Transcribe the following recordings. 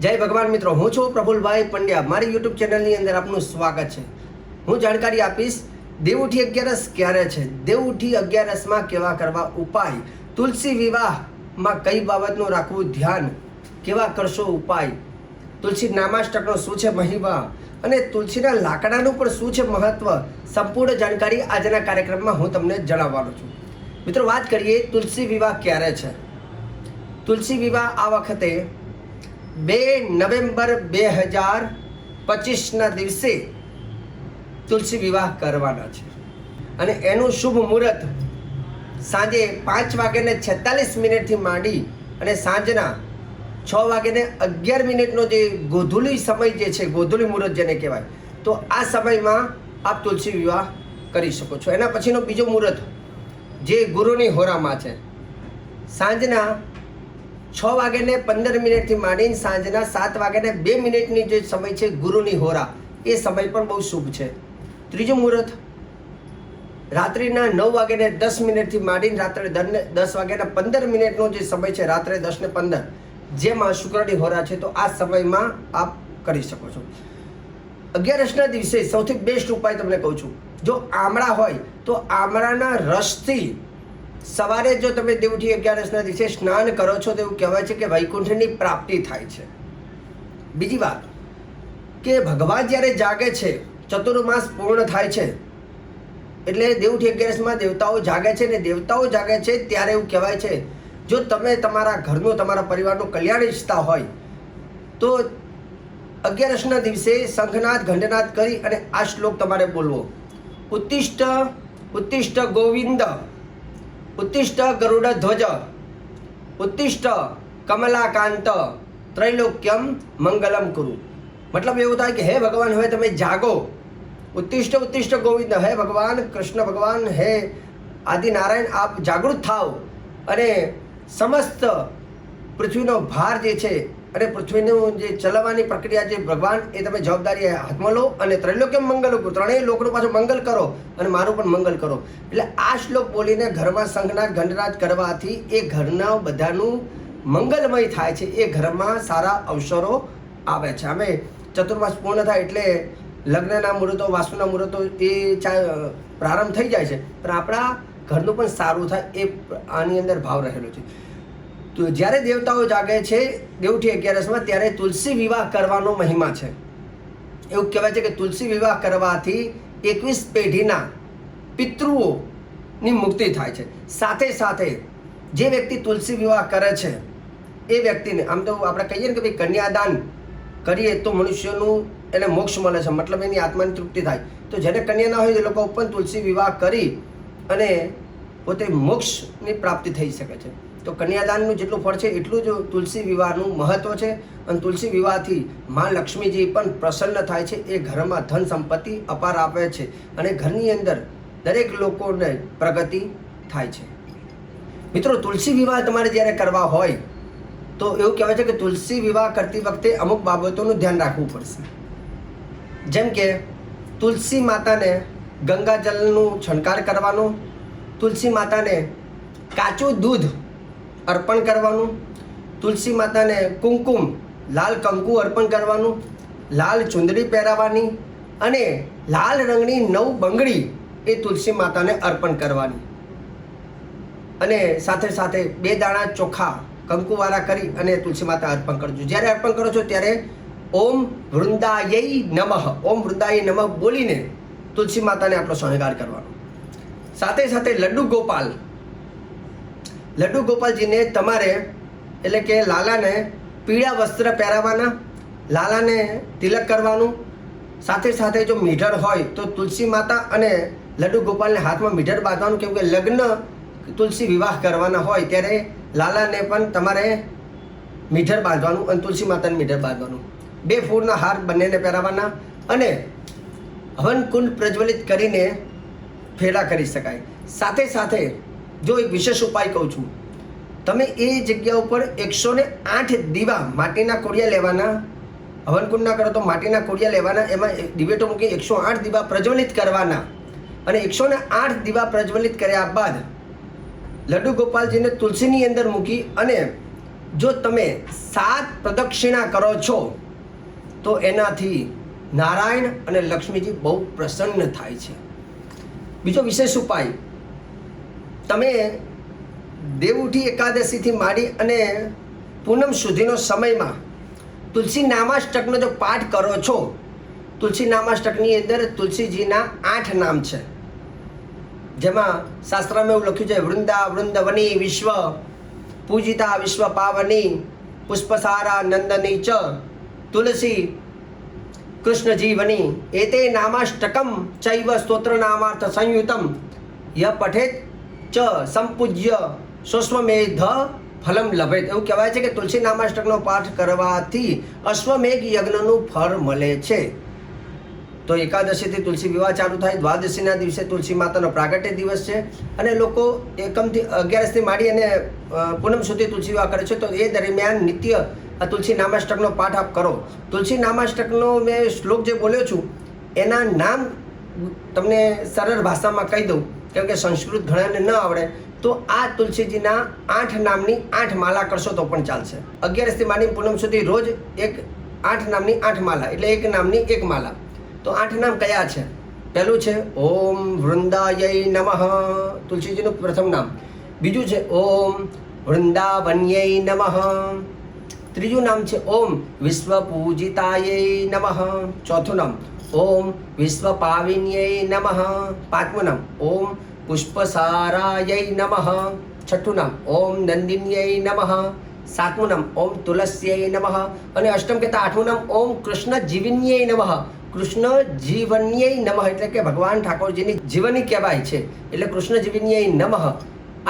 જય ભગવાન મિત્રો, હું છું પ્રફુલભાઈ પંડ્યા. મારી યુટ્યુબ ચેનલની અંદર આપનું સ્વાગત છે. હું જાણકારી આપીશ, દેવઉઠી અગિયારસ ક્યારે છે? દેવઉઠી અગિયારસમાં કેવા કરવા ઉપાય? તુલસી વિવાહમાં કઈ બાબતનું રાખવું ધ્યાન? કેવા કરશો ઉપાય? તુલસી નામાષ્ટકનો શું છે મહિમા? અને તુલસીના લાકડાનું પણ શું છે મહત્વ? સંપૂર્ણ જાણકારી આજના કાર્યક્રમમાં હું તમને જણાવવાનો છું. મિત્રો, વાત કરીએ તુલસી વિવાહ ક્યારે છે? તુલસી વિવાહ આ વખતે બે નવેમ્બર બે હજાર પચીસના દિવસે તુલસી વિવાહ કરવાના છે. અને એનું શુભ મુહૂર્ત સાંજે પાંચ વાગ્યાને છેતાલીસ મિનિટથી માંડી અને સાંજના છ વાગ્યાને અગિયાર મિનિટનો જે ગોધુલી સમય જે છે, ગોધુલી મુહૂર્ત જેને કહેવાય, તો આ સમયમાં આપ તુલસી વિવાહ કરી શકો છો. એના પછીનો બીજો મુહૂર્ત જે ગુરુની હોરામાં છે. સાંજના છ વાગ્યાને પંદર મિનિટથી માંડીને સાંજના સાત વાગ્યાને બે મિનિટની જે સમય છે ગુરુની હોરા, એ સમય પણ બહુ શુભ છે. ત્રીજું મુહૂર્ત. રાત્રિના નવ વાગ્યાને દસ મિનિટથી માંડીને રાત્રે દસ વાગ્યાના પંદર મિનિટનો જે સમય છે, રાત્રે દસ ને પંદર, જેમાં શુક્રની હોરા છે, તો આ સમયમાં આપ કરી શકો છો. અગિયારસના દિવસે સૌથી બેસ્ટ ઉપાય તમને કહું છું. જો આમળા હોય, તો આમળાના રસથી સવારે જો તમે દેવઠી અગિયારસના દિવસે સ્નાન કરો છો તો એવું કહેવાય છે કે વૈકુંઠની પ્રાપ્તિ થાય છે. બીજી વાત, કે ભગવાન જ્યારે જાગે છે, ચતુર્માસ પૂર્ણ થાય છે, એટલે દેવઠી અગિયારસમાં દેવતાઓ જાગે છે ને દેવતાઓ જાગે છે ત્યારે એવું કહેવાય છે, જો તમે તમારા ઘરનું, તમારા પરિવારનું કલ્યાણ ઈચ્છતા હોય, તો અગિયારસના દિવસે શંખનાદ ઘંટનાદ કરી અને આ શ્લોક તમારે બોલવો. ઉત્તિષ્ઠ ઉત્તિષ્ઠ ગોવિંદ. ઉત્તિષ્ઠ ગરુડ ધ્વજ. ઉત્તિષ્ઠ કમલાકાંત ત્રૈલોક્યમ મંગલમ કુરુ. મતલબ એવું થાય કે હે ભગવાન, હવે તમે જાગો. ઉત્તિષ્ઠ ઉત્તિષ્ઠ ગોવિંદ, હે ભગવાન, કૃષ્ણ ભગવાન, હે આદિનારાયણ, આપ જાગૃત થાઓ. અને સમસ્ત પૃથ્વીનો ભાર જે છે અને પૃથ્વીનું જે ચલાવવાની પ્રક્રિયા જે ભગવાન એ તમે જવાબદારી હાથમાં લો અને ત્રૈલોક્ય મંગલ ત્રણેય લોકોનું પાછું મંગલ કરો અને મારું પણ મંગલ કરો. એટલે આ શ્લોક બોલીને ઘરમાં સંઘના ઘનરાજ કરવાથી એ ઘરના બધાનું મંગલમય થાય છે. એ ઘરમાં સારા અવસરો આવે છે. અમે ચતુર્માસ પૂર્ણ થાય એટલે લગ્નના મુહૂર્તો, વાસુના મુહૂર્તો એ પ્રારંભ થઈ જાય છે. પણ આપણા ઘરનું પણ સારું થાય એ આની અંદર ભાવ રહેલો છે. જ્યારે દેવતાઓ જાગે છે દેવઠી અગિયારસમાં, ત્યારે તુલસી વિવાહ કરવાનો મહિમા છે. એવું કહેવાય છે કે તુલસી વિવાહ કરવાથી એકવીસ પેઢીના પિતૃઓની મુક્તિ થાય છે. સાથે સાથે જે વ્યક્તિ તુલસી વિવાહ કરે છે, એ વ્યક્તિને આમ તો આપણે કહીએ ને કે ભાઈ કન્યાદાન કરીએ તો મનુષ્યનું એને મોક્ષ મળે છે. મતલબ એની આત્માની તૃપ્તિ થાય. તો જેને કન્યા ના હોય એ લોકો પણ તુલસી વિવાહ કરી અને પોતે મોક્ષની પ્રાપ્તિ થઈ શકે છે. તો કન્યાદાનનું જેટલું ફળ છે, એટલું જ તુલસી વિવાહનું મહત્વ છે. અને તુલસી વિવાહથી મા લક્ષ્મીજી પણ પ્રસન્ન થાય છે, એ ઘરમાં ધન સંપત્તિ અપાર આપે છે અને ઘરની અંદર દરેક લોકોને પ્રગતિ થાય છે. મિત્રો, તુલસી વિવાહ તમારે જ્યારે કરવા હોય, તો એવું કહેવાય છે કે તુલસી વિવાહ કરતી વખતે અમુક બાબતોનું ધ્યાન રાખવું પડશે. જેમ કે તુલસી માતાને ગંગાજળનું છંટકાર કરવાનો તુલસી માતાને કાચું દૂધ અર્પણ કરવાનું, તુલસી માતાને કુમકુમ, લાલ કંકુ અર્પણ કરવાનું, લાલ ચુંદડી પહેરાવવાની અને લાલ રંગની નવ બંગડી એ તુલસી માતાને અર્પણ કરવાની. અને સાથે સાથે બે દાણા ચોખા કંકુવાળા કરી અને તુલસી માતા અર્પણ કરજો. જ્યારે અર્પણ કરો છો ત્યારે ઓમ વૃંદાય નમઃ, ઓમ વૃંદાય નમઃ બોલીને તુલસી માતાને આપણો શણગાર કરવાનો. સાથે સાથે લડ્ડુ ગોપાલ. લડ્ડુ ગોપાલજીને તમારે, એટલે કે લાલાને પીળા વસ્ત્ર પહેરાવવાના લાલાને તિલક કરવાનું, સાથે સાથે જો મીઠર હોય તો તુલસી માતા અને લડ્ડુ ગોપાલને હાથમાં મીઠર બાંધવાનું, કેમ કે લગ્ન તુલસી વિવાહ કરવાના હોય ત્યારે લાલાને પણ તમારે મીઠર બાંધવાનું અને તુલસી માતાને મીઠર બાંધવાનું. બે ફૂલના હાર બંનેને પહેરાવવાના અને હવન કુંડ પ્રજ્વલિત કરીને ફેરા કરી શકાય. સાથે સાથે જો એક વિશેષ ઉપાય કહું છું. તમે એ જગ્યા ઉપર એકસો ને આઠ દીવા માટીના કોડિયા લેવાના, હવનકુંડ ના કરો તો માટીના કોડિયા લેવાના, એમાં દિવેટો મૂકી એકસો આઠ દીવા પ્રજ્વલિત કરવાના. અને એકસો ને આઠ દીવા પ્રજ્વલિત કર્યા બાદ લડ્ડુ ગોપાલજીને તુલસીની અંદર મૂકી અને જો તમે સાત પ્રદક્ષિણા કરો છો, તો એનાથી નારાયણ અને લક્ષ્મીજી બહુ પ્રસન્ન થાય છે. બીજો વિશેષ ઉપાય. તમે દેવઉઠી એકાદશીથી માંડી અને પૂનમ સુધીનો સમયમાં તુલસી નામાષ્ટકનો જો પાઠ કરો છો તુલસી નામાષ્ટકની અંદર તુલસીજીના આઠ નામ છે. જેમાં શાસ્ત્રમાં એવું લખ્યું છે, વૃંદા, વૃંદવની, વિશ્વ, પૂજિતા, વિશ્વ પાવની, પુષ્પસારા, નંદની ચ, તુલસી કૃષ્ણજીવની એતે નામાષ્ટકમ ચૈવ સ્તોત્ર નામાર્થ સંયુતમ ય પઠેત ચ સંપૂજ્ય સુષ્મમેધ ફલમ લભેત એવું કહેવાય છે કે તુલસી નામાષ્ટકનો પાઠ કરવાથી અશ્વમેઘ યજ્ઞનું ફળ મળે છે। તો એકાદશીથી તુલસી વિવાહ ચાલુ થાય, દ્વાદશીના દિવસે તુલસી માતાનો પ્રાગટ્ય દિવસ છે અને લોકો એકમથી અગિયારસથી માંડી અને પૂનમ સુધી તુલસી વિવાહ કરે છે, તો એ દરમિયાન નિત્ય આ તુલસી નામાષ્ટકનો પાઠ આપ કરો. તુલસી નામાષ્ટકનો મેં શ્લોક જે બોલ્યો છું, એના નામ તમને સરળ ભાષામાં કહી દઉં, કેમ કે સંસ્કૃત ઘણાને ન આવડે, તો આ તુલસીજીના આઠ નામની આઠ માલા કરશો તો પણ ચાલશે. અગિયારસથી માંડી પૂનમ સુધી રોજ એક આઠ નામની આઠ માલા, એટલે એક નામની એક માલા. તો આઠ નામ કયા છે? પહેલું છે, ઓમ વૃંદાય નમઃ, તુલસીજીનું પ્રથમ નામ. બીજું છે, ઓમ વૃંદાવન્યય નમઃ. ત્રીજું નામ છે ઓમ વિશ્વ પૂજિતાય નમઃ. ચોથું નામ ઓમ વિશ્વ પાવિન્યય નમઃ. પાંચમું નામ ઓમ પુષ્પસારાય નમઃ. છઠ્ઠું નામ ઓમ નંદિન્યય નમઃ. સાતમું નામ ઓમ તુલસ્યય નમઃ. અને અષ્ટમ કહેતા આઠમું નામ ઓમ કૃષ્ણ જીવન્યય નમઃ. કૃષ્ણ જીવન્યય નમઃ એટલે કે ભગવાન ઠાકોરજીની જીવની કહેવાય છે. એટલે કૃષ્ણ જીવન્યય નમઃ.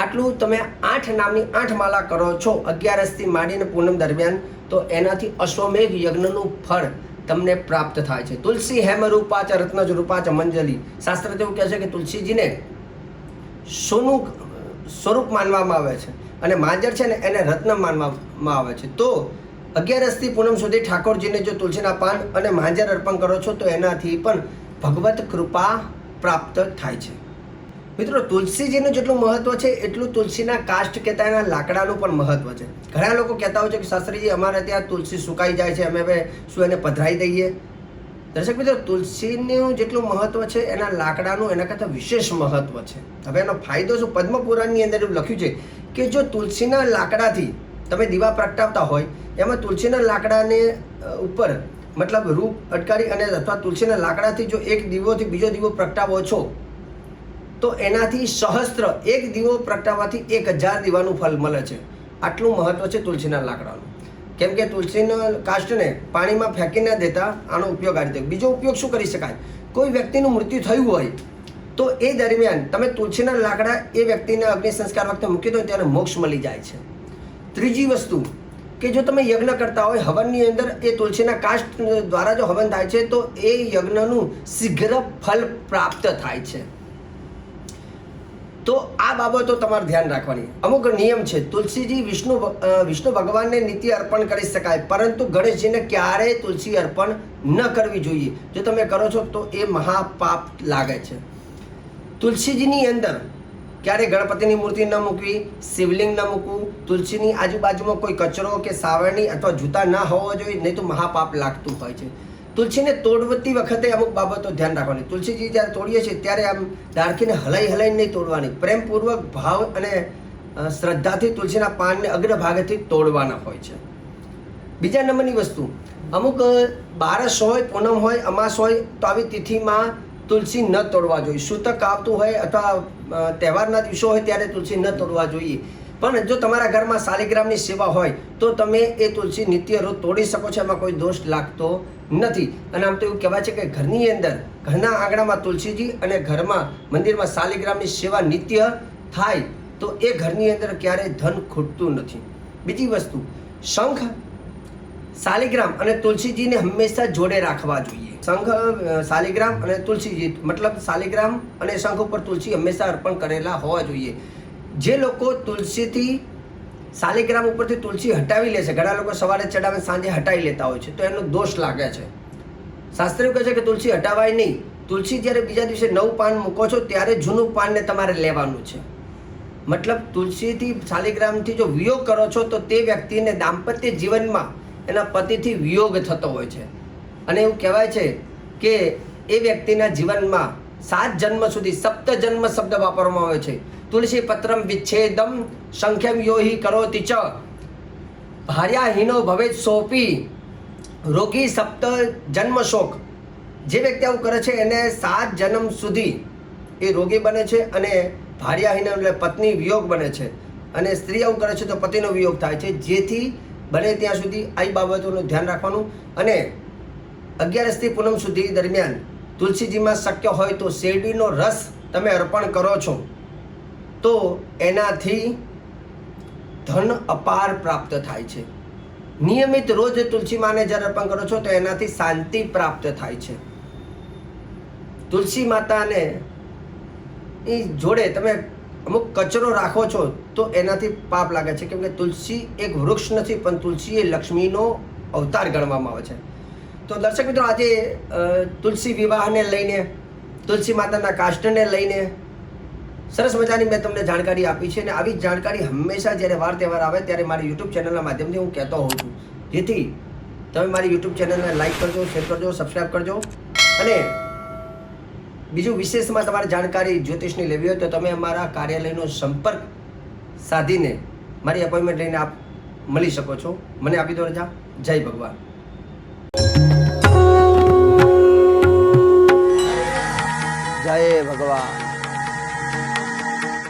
આટલું તમે આઠ નામની આઠ માલા કરો છો. અગિયારસથી માંડીને પૂનમ દરમિયાન તો એનાથી અશ્વમેઘ યજ્ઞનું ફળ તમને પ્રાપ્ત થાય છે. તુલસી હેમ રૂપા ચ રત્નજ રૂપા ચ મંજલી. શાસ્ત્ર તેવું કહે છે કે તુલસીજીને સોનું સ્વરૂપ માનવામાં આવે છે અને માંજર છે ને એને રત્ન માનવામાં આવે છે. તો અગિયારસથી પૂનમ સુધી ઠાકોરજીને જો તુલસીના પાન અને માંજર અર્પણ કરો છો તો એનાથી પણ ભગવત કૃપા પ્રાપ્ત થાય છે. મિત્રો, તુલસીજીનું જેટલું મહત્વ છે, એટલું તુલસીના કાષ્ટ કહેતા એના લાકડાનું પણ મહત્વ છે. ઘણા લોકો કહેતા હોય છે કે, શાસ્ત્રીજી, અમારે ત્યાં તુલસી સુકાઈ જાય છે, અમે હવે શું એને પધરાઈ દઈએ? દર્શક મિત્રો, તુલસીનું જેટલું મહત્વ છે, એના લાકડાનું એના કરતાં વિશેષ મહત્વ છે. હવે એનો ફાયદો શું? પદ્મપુરાણની અંદર એવું લખ્યું છે કે, જો તુલસીના લાકડાથી તમે દીવા પ્રગટાવતા હોય, એમાં તુલસીના લાકડાને ઉપર મતલબ રૂપ અટકારી અને અથવા તુલસીના લાકડાથી જો એક દીવોથી બીજો દીવો પ્રગટાવો છો તો એનાથી સહસ્ત્ર એક દીવો પ્રગટાવવાથી એક હજાર દીવાનું ફલ મળે છે. આટલું મહત્વ છે તુલસીના લાકડાનું. કેમ કે તુલસીના કાષ્ટને પાણીમાં ફેંકી ન દેતા આનો ઉપયોગ આ રીતે. બીજો ઉપયોગ શું કરી શકાય? કોઈ વ્યક્તિનું મૃત્યુ થયું હોય, તો એ દરમિયાન તમે તુલસીના લાકડા એ વ્યક્તિને અગ્નિ સંસ્કાર વખતે મૂકી દો ત્યારે મોક્ષ મળી જાય છે. ત્રીજી વસ્તુ કે જો તમે યજ્ઞ કરતા હોય, હવનની અંદર એ તુલસીના કાષ્ટ દ્વારા જો હવન થાય છે, તો એ યજ્ઞનું શીઘ્ર ફલ પ્રાપ્ત થાય છે. તો આ બાબતો તમારે ધ્યાન રાખવાની. અમુક નિયમ છે, તુલસીજી વિષ્ણુ વિષ્ણુ ભગવાનને નિત્ય અર્પણ કરી શકાય, પરંતુ ગણેશજીને ક્યારેય તુલસી અર્પણ ન કરવી જોઈએ. જો તમે કરો છો તો એ મહાપાપ લાગે છે. તુલસીજીની અંદર ક્યારે ગણપતિની મૂર્તિ ન મૂકવી, શિવલિંગ ન મૂકવું, તુલસીની આજુબાજુમાં કોઈ કચરો કે સાવરણી અથવા જૂતા ના હોવો જોઈએ, નહીં તો મહાપાપ લાગતું હોય છે. તુલસીને તોડવતી વખતે અમુક બાબતો ધ્યાન રાખવાની. તુલસીજી જ્યારે તોડીએ છીએ ત્યારે આમ ડાળખીને હલાઈ હલાઈને નહીં તોડવાની. પ્રેમપૂર્વક ભાવ અને શ્રદ્ધાથી તુલસીના પાનને અગ્રભાગેથી તોડવાના હોય છે. બીજા નંબરની વસ્તુ. અમુક બારસ હોય, પૂનમ હોય, અમાસ હોય, તો આવી તિથિમાં તુલસી ન તોડવા જોઈએ. સૂતક આવતું હોય અથવા તહેવારના દિવસો હોય ત્યારે તુલસી ન તોડવા જોઈએ. પણ જો તમારા ઘરમાં શાલિગ્રામની સેવા હોય, તો તમે એ તુલસી નિત્ય રોજ તોડી શકો છો. એમાં કોઈ દોષ લાગતો નથી. અને આમ તો એવું કહેવાય છે કે ઘરની અંદર, ઘરના આંગણામાં તુલસીજી અને ઘરમાં મંદિરમાં શાલિગ્રામની સેવા નિત્ય થાય તો એ ઘરની અંદર ક્યારેય ધન ખૂટતું નથી. બીજી વસ્તુ, શંખ શાલિગ્રામ અને તુલસીજીને હંમેશા જોડે રાખવા જોઈએ. શંખ શાલિગ્રામ અને તુલસીજી, મતલબ શાલિગ્રામ અને શંખ ઉપર તુલસી હંમેશા અર્પણ કરેલા હોવા જોઈએ. જે લોકો તુલસીથી શાલિગ્રામ ઉપરથી તુલસી હટાવી લે છે. ઘણા લોકો સવારે ચડાવે, સાંજે હટાવી લેતા હોય છે. તો એનો દોષ લાગે છે. શાસ્ત્રીઓ કહે છે કે તુલસી હટાવાય નહીં. તુલસી જ્યારે બીજા દિવસે નવું પાન મૂકો છો, ત્યારે જૂનું પાનને તમારે લેવાનું છે. મતલબ તુલસીથી શાલિગ્રામથી જો વિયોગ કરો છો, તો તે વ્યક્તિને દાંપત્ય જીવનમાં એના પતિથી વિયોગ થતો હોય છે. અને એવું કહેવાય છે કે એ વ્યક્તિના જીવનમાં સાત જન્મ સુધી સપ્ત જન્મ શબ્દ વાપરવામાં આવે છે. તુલસી પત્રમ વિચ્છેદમ સંખ્યમ યોહી કરોતિ ચ. ભાર્યાહીનો ભવે સોપી રોગી સપ્ત જન્મ શોક જે વ્યક્તિ આવું કરે છે, એને સાત જન્મ સુધી એ રોગી બને છે અને ભાર્યાહીન એટલે પત્ની વિયોગ બને છે. અને સ્ત્રી આવું કરે છે તો પતિનો વિયોગ થાય છે. જેથી બને ત્યાં સુધી આ બાબતોનું ધ્યાન રાખવાનું અને અગિયારસથી પૂનમ સુધી દરમિયાન તુલસીજીમાં શક્ય હોય તો શેરડીનો રસ તમે અર્પણ કરો છો. તો એનાથી ધન અપાર પ્રાપ્ત થાય છે. નિયમિત રોજ તુલસી માને જ્યારે અર્પણ કરો છો તો એનાથી શાંતિ પ્રાપ્ત થાય છે. તુલસી માતાને એ જોડે તમે અમુક કચરો રાખો છો તો એનાથી પાપ લાગે છે. કેમ કે તુલસી એક વૃક્ષ નથી, પણ તુલસી એ લક્ષ્મીનો અવતાર ગણવામાં આવે છે. તો દર્શક મિત્રો આજે તુલસી વિવાહને લઈને, તુલસી માતાના કાષ્ટને લઈને સરસ મજાની મેં તમને જાણકારી આપી છે અને આવી જ જાણકારી હંમેશા જ્યારે વાર તહેવાર આવે ત્યારે મારી યુટ્યુબ ચેનલના માધ્યમથી હું કહેતો હોઉં છું. જેથી તમે મારી યુટ્યુબ ચેનલને લાઈક કરજો શેર કરજો સબસ્ક્રાઈબ કરજો. અને બીજું વિશેષમાં તમારે જાણકારી જ્યોતિષની લેવી હોય તો તમે અમારા કાર્યાલયનો સંપર્ક સાધીને મારી એપોઇન્ટમેન્ટ લઈને આપ મળી શકો છો. મને આપી દો રજા. જય ભગવાન. જય ભગવાન.